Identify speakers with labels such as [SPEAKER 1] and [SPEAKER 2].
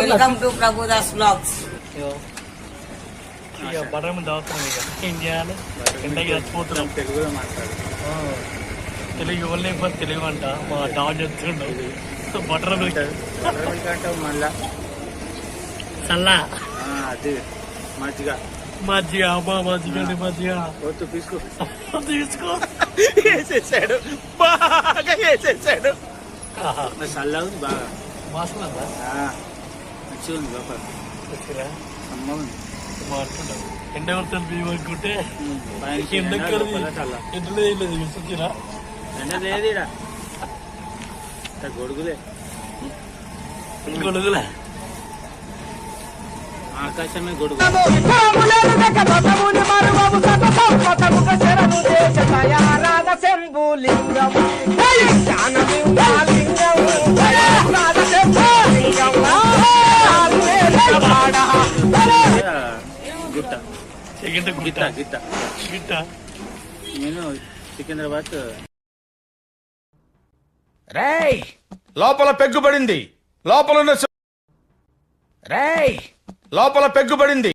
[SPEAKER 1] Welcome to Prabhudas blogs
[SPEAKER 2] ఇక butter మీద అవుతున్నాం ఇక. ఏం చేయాలి ఎండకి చచ్చిపోతున్నాం?
[SPEAKER 3] తెలుగులో మాట్లాడు
[SPEAKER 2] తెలుగు ఇవ్వలే ఇవ్వరు తెలుగు అంట. మా డాగ్ చెప్తుండవు సో బటర్ మిల్క్
[SPEAKER 3] అంటావు మళ్ళా.
[SPEAKER 2] చల్లా
[SPEAKER 3] ఆ, అది. మంచిగా
[SPEAKER 2] మజ్జిగ అమ్మా మజ్జిగ అండి మజ్జిగ.
[SPEAKER 3] వద్దు తీసుకో.
[SPEAKER 2] తీసుకో.
[SPEAKER 3] వేసేసాడు. బాగా వేసేసాడు.
[SPEAKER 2] ఆహా,
[SPEAKER 3] చల్లగా ఉంది బాగా? ఆ, మంచిగా ఉంది లోపల? అమ్మ ఉంది
[SPEAKER 2] ఎండ కొడుతుంది బియ్యం అనుకుంటే. ఎండలో లేదు
[SPEAKER 3] ఎండ లేదు గొడుగులే
[SPEAKER 2] గొడుగులే
[SPEAKER 3] ఆకాశమే గొడుగు గుట్ట.
[SPEAKER 2] సెకండ్
[SPEAKER 3] గిట్ట.
[SPEAKER 2] గుట్ట
[SPEAKER 3] గిట్ట. నేను సికింద్రాబాద్
[SPEAKER 4] రేయ్! లోపల పెగ్గుపడింది. లోపల రేయ్! లోపల పెగ్గుపడింది.